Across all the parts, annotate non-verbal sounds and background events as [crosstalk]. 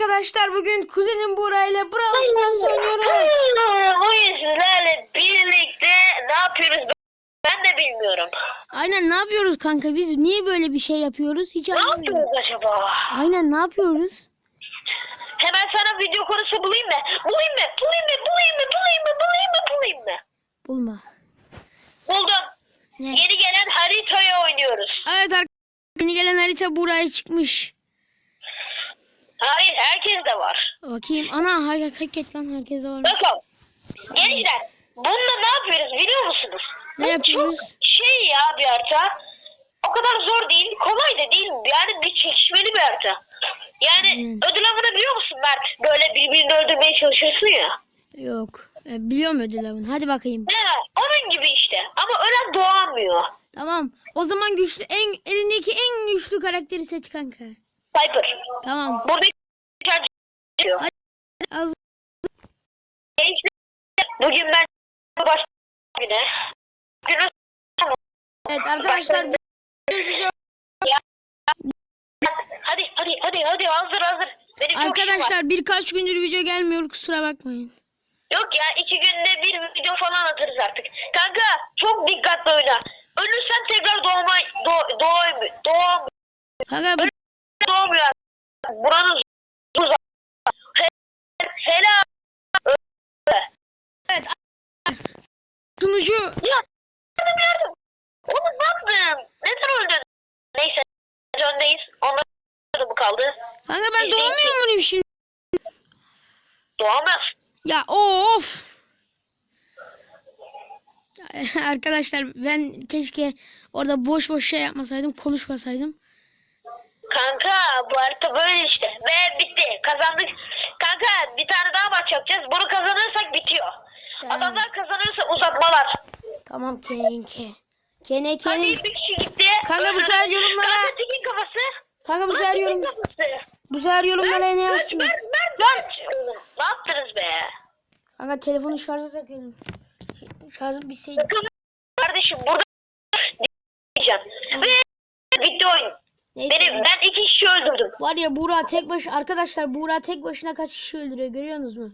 arkadaşlar bugün kuzenim Buğra ile Brawl Stars oynuyoruz. Bugün sizlerle birlikte ne yapıyoruz ben de bilmiyorum. Aynen ne yapıyoruz kanka biz niye böyle bir şey yapıyoruz hiç Ne anlamıyorum. yapıyoruz acaba? Aynen ne yapıyoruz? Hemen sana video konusu bulayım mı? Bulayım mı? Bulayım mı? Bulayım mı? Bulayım mı? Bulayım mı? Bulayım mı? Bulma. Buldum. Ne? Yeni gelen haritayı oynuyoruz. Evet arkadaşlar yeni gelen harita Buğra'ya çıkmış. Hayır herkes de var. Bakayım ana hareket lan herkese var. Bakın. Gençler bununla ne yapıyoruz biliyor musunuz? Ne Bu yapıyoruz? Çok şey ya bir harita. O kadar zor değil, kolay da değil. Yani bir çekişmeli bir harita. Yani Hmm. ödül avını biliyor musun Mert? Böyle birbirini öldürmeye çalışıyorsun ya. Yok. E, biliyorum ödül avını. Hadi bakayım. He, onun gibi işte. Ama ölen doğamıyor. Tamam. O zaman güçlü en elindeki en güçlü karakteri seç kanka. Piper. Tamam. Burada Az Gençler, bugün ben baş güne. Günün Evet arkadaşlar Hadi hadi hadi hadi hazır hazır. Benim arkadaşlar birkaç gündür video gelmiyor kusura bakmayın. Yok ya iki günde bir video falan atarız artık. Kanka çok dikkatli oyna. Ölürsen tekrar doğma doğ doğ doğ Kanka bu- doğmuyor. Buranın sunucu Ya yardım yardım. Oğlum ne yaptın? Neden öldün? Neyse öndeyiz. Onlar da bu kaldı. kanka ben doğamıyor muyum şimdi? Doğamaz. Ya of. [laughs] Arkadaşlar ben keşke orada boş boş şey yapmasaydım, konuşmasaydım. Kanka bu harita böyle işte. Ve bitti. Kazandık. Kanka bir tane daha maç yapacağız. Bunu kazanırsak bitiyor. Tamam. Adamlar kazanırsa uzatmalar. Tamam kenke. Kene Hadi kene. bir kişi gitti. Kanka bu sefer yorumlara Kanka tekin kafası. Kanka bu sefer yorum bu sefer yorumlara ne yazsın? Mert, Mert. Oğlum, Ne yaptınız be? Kanka telefonu şarja takıyorum. Şarjı bitseydi. Kardeşim burada diyeceğim. Ve bitti oyun. Neyse. Benim, ben iki kişi öldürdüm. Var ya Buğra tek baş arkadaşlar Buğra tek başına kaç kişi öldürüyor görüyorsunuz mu?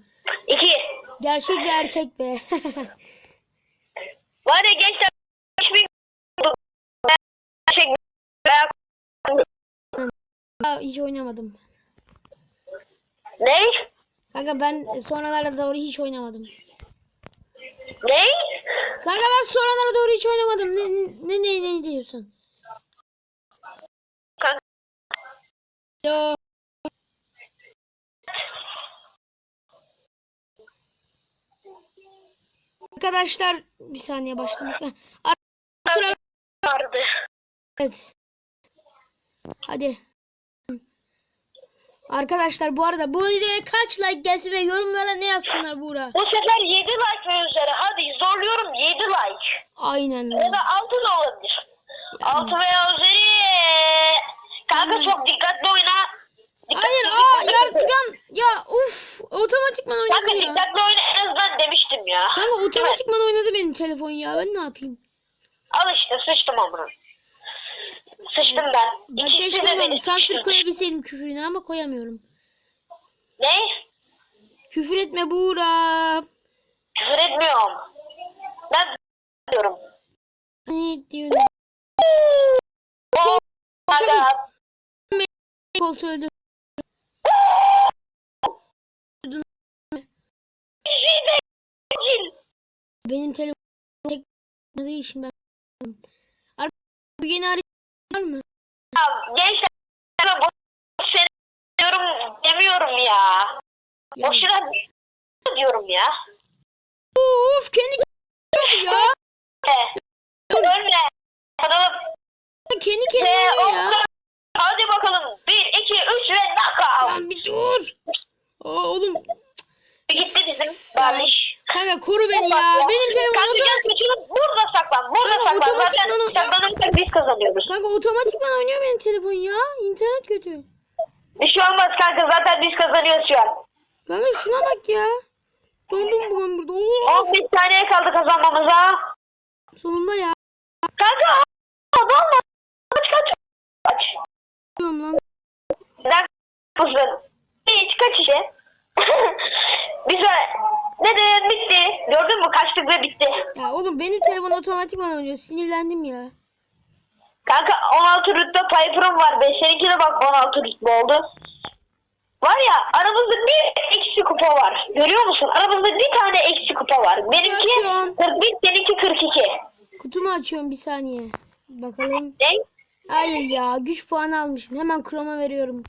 İki. Gerçek bir erkek be. [laughs] Var ya gençler. Aa, Hiç oynamadım. Ne? Kanka ben sonralara doğru hiç oynamadım. Ne? Kanka ben sonralara doğru hiç oynamadım. Ne ne ne, ne diyorsun? Kanka, Yo. Arkadaşlar bir saniye başlamak. Vardı. Evet. Hadi. Arkadaşlar bu arada bu videoya kaç like gelsin ve yorumlara ne yazsınlar Buğra? Bu sefer 7 like ve üzeri. Hadi zorluyorum 7 like. Aynen. Ya da 6 da olabilir. 6 veya üzeri. Kanka Hmm. çok dikkatli oyna. Dikkatli Hayır aa yardıgan ya uf otomatikman oynadı Kanka ya. dikkatli oyna en azından demiştim ya. Kanka otomatikman oynadı benim telefon ya ben ne yapayım? Al işte sıçtım amına. Sıçtım ben. Ben İkisi keşke de beni sansür koyabilseydim küfrünü ama koyamıyorum. Ne? Küfür etme Buğra. Küfür etmiyorum. Ben diyorum. Ne diyorsun? O Kanka. Kol söyledi. Şey de- Benim telefon tek için ben. Bu yeni harita var mı? Ya Gençler ben bu seni diyorum demiyorum ya. Ya, Boşuna diyorum ya. Uf kendi ya. Ölme. Adamım. Kendi kendine ya. Hadi bakalım. 1, 2, 3 ve knockout. Lan bir dur. Aa, oğlum. Gitti bizim Barış. Kanka koru beni ya. Benim telefonum Kanka gel kaçalım. Burada saklan. Burada Kanka, saklan. Zaten lan o- saklanırsak biz kazanıyoruz. Kanka otomatikman oynuyor benim telefon ya. İnternet kötü. Bir şey olmaz kanka. Zaten biz kazanıyoruz şu an. Kanka şuna bak ya. Dondum bu ben burada. Oo, 15 saniye kaldı kazanmamıza. sonunda ya. Kanka. Adam Kaç kaç. Kaç. Diyorum lan. Neden kızdın? Hiç [laughs] açtık ve bitti. Ya oğlum benim telefon otomatikman oynuyor. Sinirlendim ya. Kanka 16 rütbe Piper'ım var. be. Seninki de bak 16 rütbe oldu. Var ya aramızda bir eksi kupa var. Görüyor musun? Aramızda bir tane eksi kupa var. Benimki Açıyorum. 41, seninki 42. Kutumu açıyorum bir saniye. Bakalım. Ne? Hayır ya güç puanı almışım. Hemen Chrome'a veriyorum.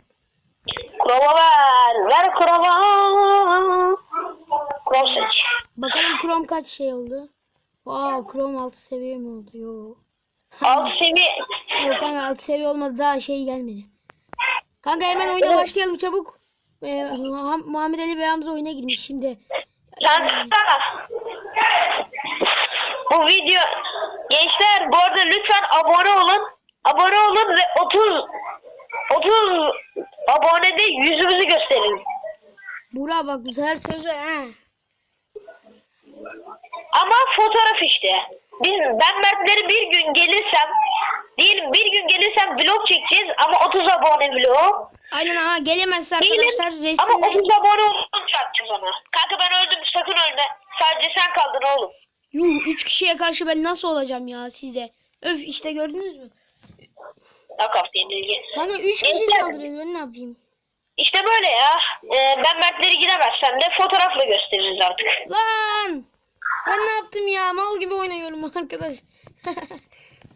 Krova ver. Ver krova. Krov seç. Bakalım Chrome kaç şey oldu. Wow Chrome 6 seviye mi oldu? Yo. Alt seviye. Yok kanka 6 seviye olmadı daha şey gelmedi. Kanka hemen oyuna başlayalım çabuk. Ee, Muham- Muhammed Ali Bey Hamza oyuna girmiş şimdi. Kanka. Bu video gençler bu arada lütfen abone olun. Abone olun ve 30 30 abonede yüzümüzü gösterin. Burak bak sefer söz ha. Ama fotoğraf işte. Biz ben Mertleri bir gün gelirsem diyelim bir gün gelirsem vlog çekeceğiz ama 30 abone vlog. Aynen ha gelemezse arkadaşlar ama resimle 30 abone olunca atacağız ona. Kanka ben öldüm sakın ölme. Sadece sen kaldın oğlum. Yuh 3 kişiye karşı ben nasıl olacağım ya sizde. Öf işte gördünüz mü? Nakaf yenilgi. Kanka 3 kişi saldırıyor ben ne yapayım? İşte böyle ya. Ee, ben Mertleri gidemezsem de fotoğrafla gösteririz artık. Lan! Ben ne yaptım ya? Mal gibi oynuyorum [laughs] arkadaş.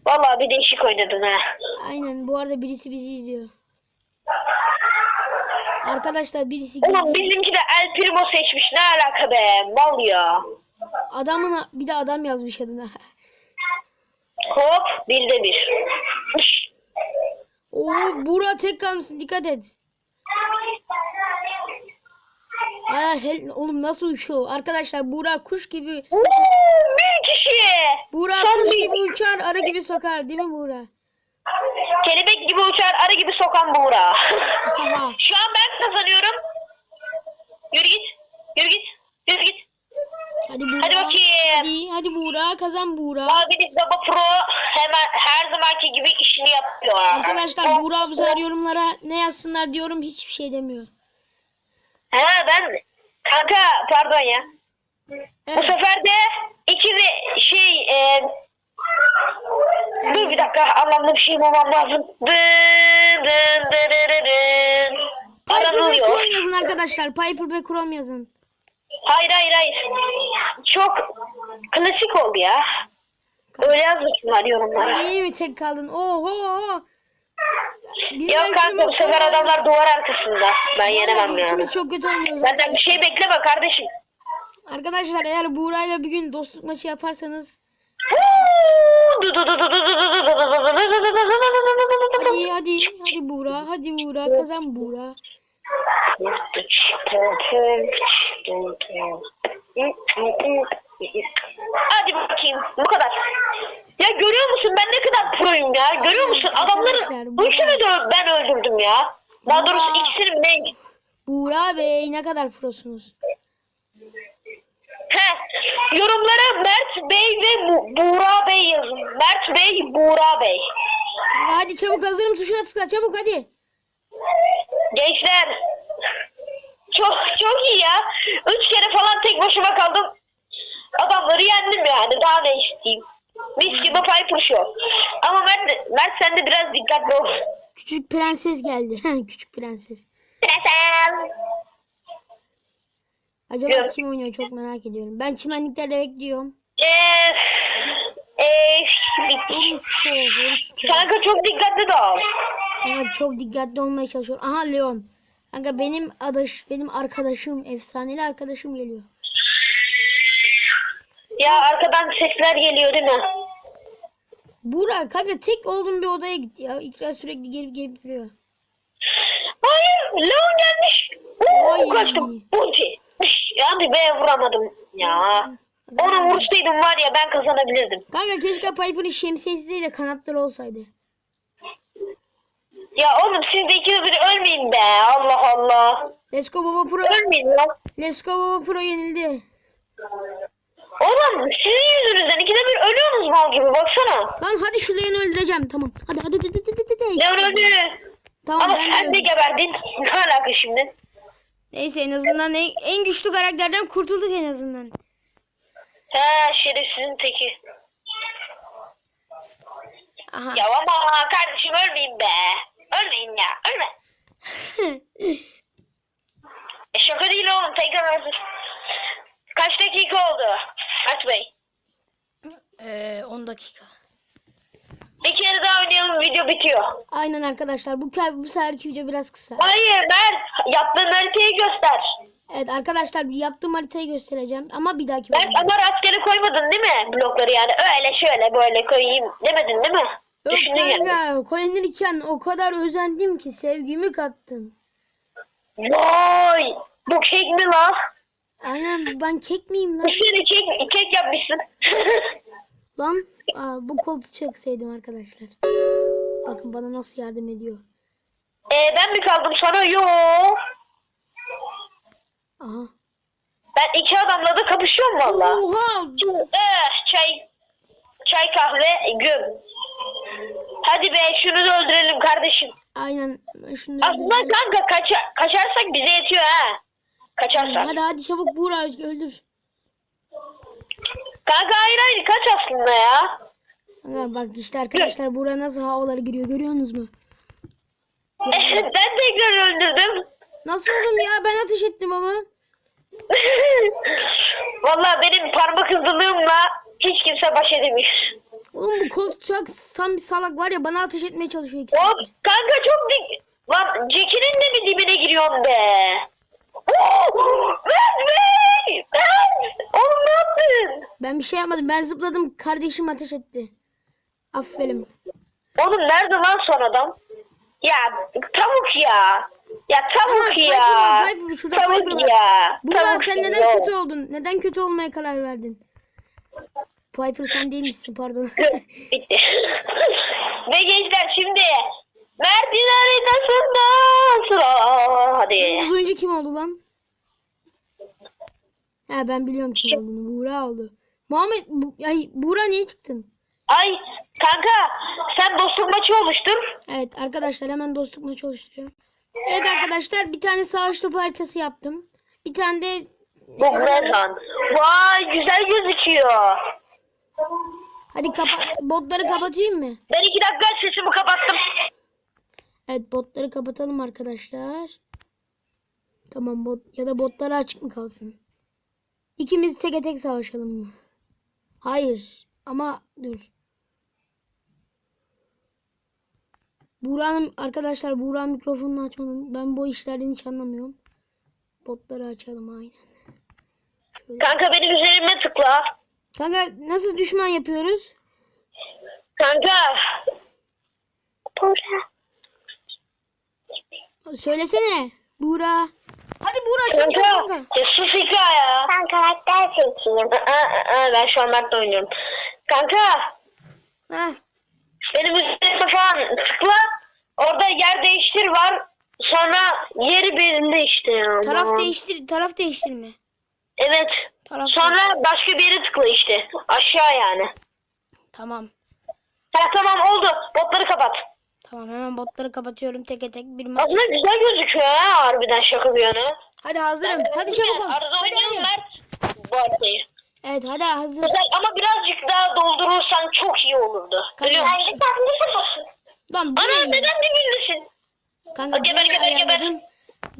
Vallahi bir değişik oynadın ha. Aynen bu arada birisi bizi izliyor. Arkadaşlar birisi Oğlum bizimki de El Primo seçmiş. Ne alaka be? Mal ya. adamın bir de adam yazmış adına. [laughs] Hop bilde bir. Oo Buğra tek kalmışsın dikkat et. Aa, hel, oğlum nasıl uçuyor? Arkadaşlar Buğra kuş gibi Uuu, bir kişi. Buğra kuş bir- gibi uçar, arı gibi sokar değil mi Buğra? Kelebek gibi uçar, arı gibi sokan buğra. Şu an ben kazanıyorum. Yürü git. Yürü git. Yürü git. Hadi Buğra. Hadi bakayım. Hadi, hadi Buğra kazan Buğra. Abiniz Baba Pro hemen her zamanki gibi işini yapıyor. Arkadaşlar Buğra bu sefer yorumlara ne yazsınlar diyorum hiçbir şey demiyor. He ben kanka pardon ya. Bu Evet. sefer de iki ve şey e, dur bir dakika anlamlı bir şey bulmam lazım. Dın dın dın dın dın. Piper ve Aranılıyor. Chrome yazın arkadaşlar. Piper ve Chrome yazın. Hayır hayır hayır. Çok klasik oldu ya. Öyle yazmışlar yorumlara. İyi mi tek kaldın? Oho. Bizim Yok kanka bu sefer adamlar duvar arkasında. Ben yenemem biz yani. ikimiz çok kötü oynuyoruz. Benden bir şey bekleme kardeşim. Arkadaşlar eğer Buğra'yla bir gün dostluk maçı yaparsanız hadi hadi hadi Buğra hadi Buğra kazan Buğra. Hadi bakayım. Bu kadar. Ya görüyor musun ben ne kadar proyum ya? Görüyor musun? Adamların bu- üçünü de ben öldürdüm ya. Daha doğrusu Aa. ikisini ne? Buğra Bey ne kadar prosunuz. He. Yorumlara Mert Bey ve Bu- Buğra Bey yazın. Mert Bey, Buğra Bey. Hadi çabuk hazırım tuşuna tıkla çabuk hadi. Gençler çok çok iyi ya. Üç kere falan tek başıma kaldım. Adamları yendim yani. Daha ne isteyeyim. Mis gibi Piper Show. Ama Mert, Mert sen de biraz dikkatli ol. Küçük prenses geldi. [laughs] Küçük prenses. Selam. Acaba Evet. kim oynuyor çok merak ediyorum. Ben çimenliklerde bekliyorum. Eee, Oruçto. Kanka çok dikkatli ol. Kanka çok dikkatli olmaya çalışıyorum. Aha Leon. Kanka benim adaş, benim arkadaşım, efsaneli arkadaşım geliyor. Ya arkadan sesler geliyor değil mi? Burak kanka tek olduğum bir odaya git ya. İkra sürekli gelip gelip duruyor. Hayır, Leon gelmiş. Oo, kaçtım. Ulti. Yani be vuramadım ya. Onu vursaydım var ya ben kazanabilirdim. Kanka keşke Piper'ın şemsiyesi değil de kanatları olsaydı. Ya oğlum siz de ikiniz bir ölmeyin be. Allah Allah. Let's go Baba Pro. Ölmeyin lan. Let's go Baba Pro yenildi. Oğlum sizin yüzünüzden ikide bir ölüyorsunuz mal gibi baksana. Lan hadi şu Leon'u öldüreceğim. Tamam. Hadi hadi hadi hadi hadi. hadi. Leon öldü. Tamam Ama ben de sen de geberdin. Ne alaka şimdi? Neyse en azından en, en güçlü karakterden kurtulduk en azından. He şerefsizin teki. Aha. Ya ama kardeşim ölmeyin be. Ölmeyin ya. Ölme. [laughs] E şaka değil oğlum. Tekrar hazır. Kaç dakika oldu? Aç Bey. Ee, 10 dakika. Bir kere daha oynayalım video bitiyor. Aynen arkadaşlar bu bu seferki video biraz kısa. Hayır Mert. Yaptığın haritayı göster. Evet arkadaşlar yaptığım haritayı göstereceğim ama bir dahaki bölümde. ama rastgele koymadın değil mi? Blokları yani. Öyle şöyle böyle koyayım demedin değil mi? Yok Düşündün yani. kanka koyunurken o kadar özendim ki sevgimi kattım. Vay. Bu kek mi lan? Annem ben kek miyim lan? Üstüne kek, kek yapmışsın. [laughs] Lan aa, bu koltuğu çekseydim arkadaşlar. Bakın bana nasıl yardım ediyor. Ee, ben mi kaldım sana? Yo. Aha. Ben iki adamla da kapışıyorum valla. Oha! Eh, çay, çay kahve güm. Hadi be şunu da öldürelim kardeşim. Aynen şunu da Aslında öldürelim. kanka kaça, kaçarsak bize yetiyor ha. Kaçarsak. Hadi hadi çabuk Buğra öldür. Kanka hayır hayır kaç aslında ya. Kanka bak işte arkadaşlar Buğra nasıl havalara giriyor görüyorsunuz mu? ben tekrar öldürdüm. Nasıl oğlum ya ben ateş ettim ama. [laughs] Valla benim parmak hızlılığımla hiç kimse baş edemiyor. Oğlum bu koltuk çok tam bir salak var ya bana ateş etmeye çalışıyor ikisi. Hop kanka çok dik. Lan Jackie'nin de mi dibine giriyorsun be? Mert! Oğlum ne yaptın? Ben bir şey yapmadım ben zıpladım kardeşim ateş etti. Aferin. Oğlum nerede lan son adam? Ya tavuk ya. Ya tavuk Aha, ya. Piper var, Piper, şurada Piper tavuk var. ya. Buğra tavuk sen ya. neden kötü oldun? Neden kötü olmaya karar verdin? Piper sen değil misin pardon. Bitti. [laughs] Ve gençler şimdi Mert'in haritasında sıra. Hadi. Uzuncu kim oldu lan? Ha ben biliyorum kim olduğunu. Buğra oldu. Muhammed, bu, ay, Buğra niye çıktın? Ay kanka sen dostluk maçı oluştur. Evet arkadaşlar hemen dostluk maçı oluşturuyorum. Evet arkadaşlar bir tane savaş topu haritası yaptım. Bir tane de Bu Grezan. Vay güzel gözüküyor. hadi kapat botları kapatayım mı? Ben iki dakika sesimi kapattım. Evet botları kapatalım arkadaşlar. Tamam bot ya da botları açık mı kalsın? İkimiz teke tek savaşalım mı? Hayır ama dur. Buğra'nın arkadaşlar Buğra mikrofonunu açmanın ben bu işlerden hiç anlamıyorum. Botları açalım aynen. Şöyle. Kanka benim üzerime tıkla. Kanka nasıl düşman yapıyoruz? Kanka. Söylesene. Buğra. Hadi Buğra çok iyi Kanka. Ya sus İkra ya. Ben karakter seçeyim. Aa, aa, ben şu an Mert'le oynuyorum. Kanka. Heh. Benim üzerime falan tıkla. Orada yer değiştir var. Sonra yeri belirle işte ya. Taraf Aman. değiştir, taraf değiştirme. Evet. Taraf Sonra başka bir yere tıkla işte. Aşağı yani. Tamam. Ha tamam oldu. Botları kapat. Tamam hemen botları kapatıyorum teke tek bir maç. Aslında güzel gözüküyor ha harbiden şaka bir yana. Hadi hazırım. Hadi çabuk ol. Arada hadi. Mert. Bu haritayı. Evet hadi hazır. Güzel ama birazcık daha doldurursan çok iyi olurdu. Kanka. Sen de. Lan Ana buraya. neden dibindesin? Kanka Geber, geber, geber.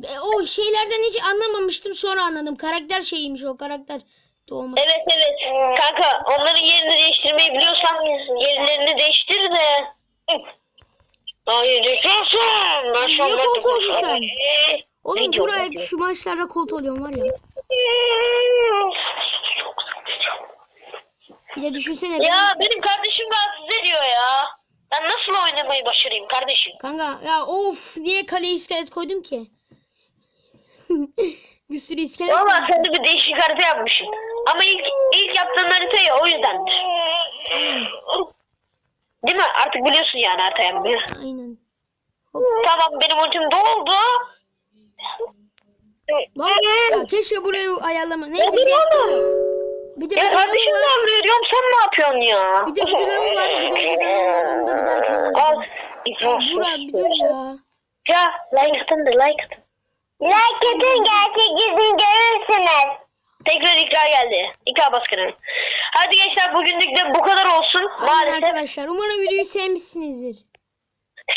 E, O şeylerden hiç anlamamıştım sonra anladım. Karakter şeyiymiş o karakter. Doğma. Evet evet. Kanka onların yerini değiştirmeyi biliyorsan yerlerini değiştir de. Hayır değiştirsin. Ben şu an Niye sen? Ee, Oğlum buraya hep şu maçlarda kolt oluyorum var ya. Bir de düşünsene. Ya benim kardeşim rahatsız ediyor ya. Ben nasıl oynamayı başarayım kardeşim? Kanka ya of niye kaleye iskelet koydum ki? [laughs] bir sürü iskelet. Valla sen de bir değişik harita yapmışsın. Ama ilk, ilk yaptığın harita ya o yüzdendir. Değil mi? Artık biliyorsun yani harita yapmayı. Aynen. Tamam benim ultim doldu. Lan ya keşke burayı ayarlama. Ne Neyse bir de, diyorsun? bir de Ya kardeşim ben veriyorum sen ne yapıyorsun ya? Bir de ödülüm var. Bir de ödülüm var. Onu da bir dahaki Al. Burak bir dur ya. Ya like atın da like atın. Like edin gerçek yüzünü görürsünüz. Tekrar ikra daha geldi. 2K baskını. Hadi gençler bugünlük de bu kadar olsun. Aynen Maalesef. arkadaşlar. Umarım videoyu sevmişsinizdir.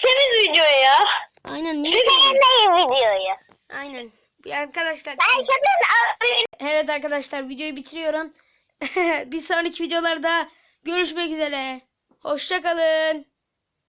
Temiz video ya. Aynen niye sevdiniz? yayınlayın videoyu. Aynen. Bir arkadaşlar. Herkesin Evet arkadaşlar videoyu bitiriyorum. [laughs] bir sonraki videolarda görüşmek üzere. Hoşçakalın.